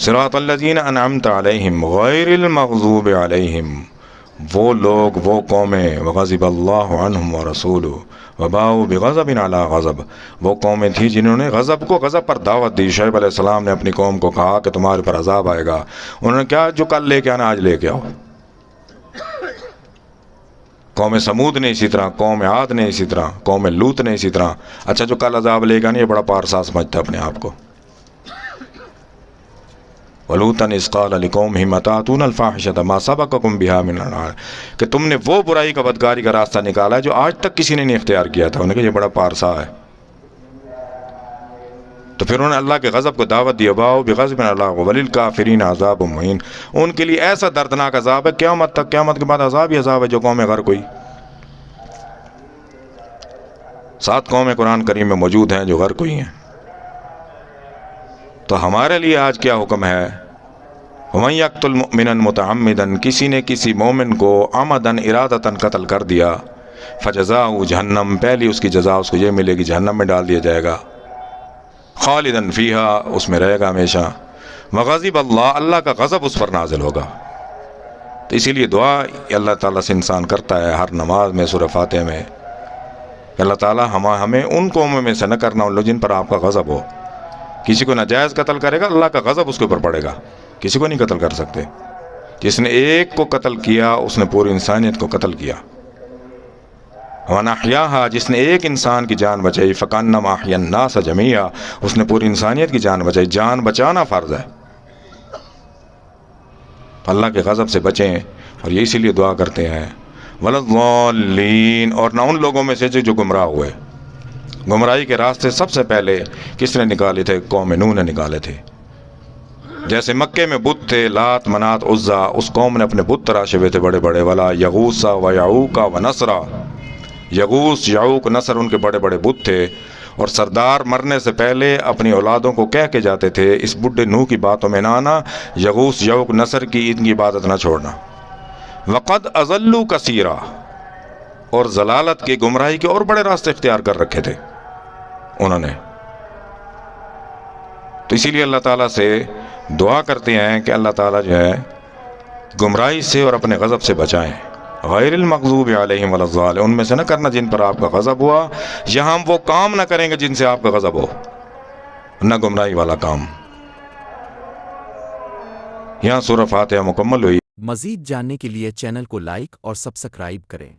صراط الذین انعمت علیہم غیر المغضوب علیہم۔ وہ لوگ، وہ قومیں، وغضب اللہ عنہم ورسول وباؤ بغضب علی غضب۔ وہ قومیں تھیں جنہوں نے غضب کو غضب پر دعوت دی۔ شعیب علیہ السلام نے اپنی قوم کو کہا کہ تمہارے پر عذاب آئے گا۔ انہوں نے کیا جو کل لے کے آنا، آج لے کے آؤ۔ قوم سمود نے اسی طرح، قوم عاد نے اسی طرح، قوم لوت نے اسی طرح۔ اچھا جو کل عذاب لے گا نہیں یہ بڑا پارسا سمجھتا اپنے آپ کو۔ ولوتن اسقال علی قوم ہی متاتون الفاحشت ما سبقکم بها من النار کہ تم نے وہ برائی کا بدکاری کا راستہ نکالا ہے جو آج تک کسی نے نہیں اختیار کیا تھا۔ انہوں نے کہا یہ بڑا پارسا ہے۔ تو پھر انہوں نے اللہ کے غضب کو دعوت دی باؤ بغضب اللہ ولیل کافرین عذاب مہین۔ ان کے لیے ایسا دردناک عذاب ہے، قیامت تک، قیامت کے بعد عذاب ہی عذاب ہے جو قوم گھر کوئی۔ سات قوم قرآن کریم میں موجود ہیں جو گھر کوئی ہیں۔ تو ہمارے لیے آج کیا حکم ہے؟ ہمیں یکت المؤمن متعمدن کسی نے کسی مومن کو آمدن، ارادتاً قتل کر دیا فجزا جہنم، پہلی اس کی جزا اس کو یہ ملے گی، جہنم میں ڈال دیا جائے گا۔ خالدن فیہا، اس میں رہے گا ہمیشہ۔ مغضب اللہ اللہ کا غضب اس پر نازل ہوگا۔ تو اسی لیے دعا اللہ تعالیٰ سے انسان کرتا ہے ہر نماز میں، سورہ فاتح میں۔ اللہ تعالیٰ ہم ہمیں ان قوموں میں سے نہ کرنا، ان لوگ جن پر آپ کا غضب ہو۔ کسی کو ناجائز قتل کرے گا، اللہ کا غضب اس کے اوپر پڑے گا۔ کسی کو نہیں قتل کر سکتے۔ جس نے ایک کو قتل کیا، اس نے پوری انسانیت کو قتل کیا۔ ونحیاہا جس نے ایک انسان کی جان بچائی فقان ماحی الناس جمیعا اس نے پوری انسانیت کی جان بچائی۔ جان بچانا فرض ہے۔ اللہ کے غضب سے بچیں اور یہ اسی لیے دعا کرتے ہیں۔ ولضالین اور نہ ان لوگوں میں سے جو گمراہ ہوئے۔ گمراہی کے راستے سب سے پہلے کس نے نکالے تھے؟ قوم نو نے نکالے تھے۔ جیسے مکے میں بت تھے لات، منات، عزا، اس قوم نے اپنے بت تراشے ہوئے تھے بڑے بڑے والا یغوسا و یعوقا و نصرا۔ یغوس یعوق، نصر ان کے بڑے بڑے بت تھے۔ اور سردار مرنے سے پہلے اپنی اولادوں کو کہہ کے جاتے تھے، اس بڈھے نو کی باتوں میں نہ آنا یغوس یعوق، نصر کی ان کی عبادت نہ چھوڑنا۔ وقد ازلو کثیرہ اور ضلالت کی گمراہی کے اور بڑے راستے اختیار کر رکھے تھے۔ انہوں نے۔ تو اسی لیے اللہ تعالیٰ سے دعا کرتے ہیں کہ اللہ تعالیٰ جو ہے، گمراہی سے اور اپنے غضب سے بچائیں۔ غیر المغضوب علیہم والضال ان میں سے نہ کرنا جن پر آپ کا غضب ہوا۔ یا ہم وہ کام نہ کریں گے جن سے آپ کا غضب ہو۔ نہ گمراہی والا کام۔ یہاں سورہ فاتحہ مکمل ہوئی۔ مزید جاننے کے لیے چینل کو لائک اور سبسکرائب کریں۔